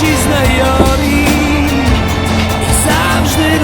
де очі знайомі і завжди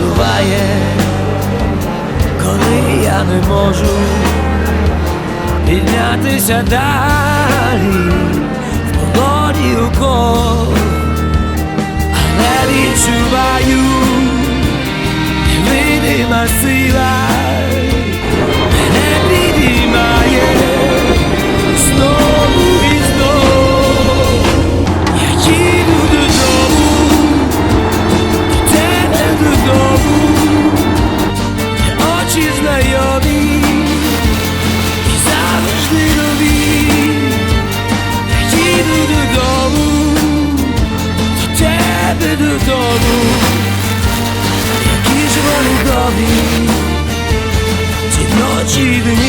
буває, коли я не можу піднятися далі в полоні укол, але відчуваю невидима сила, wtedy domu Jakiś warugowi Ciemnoci dni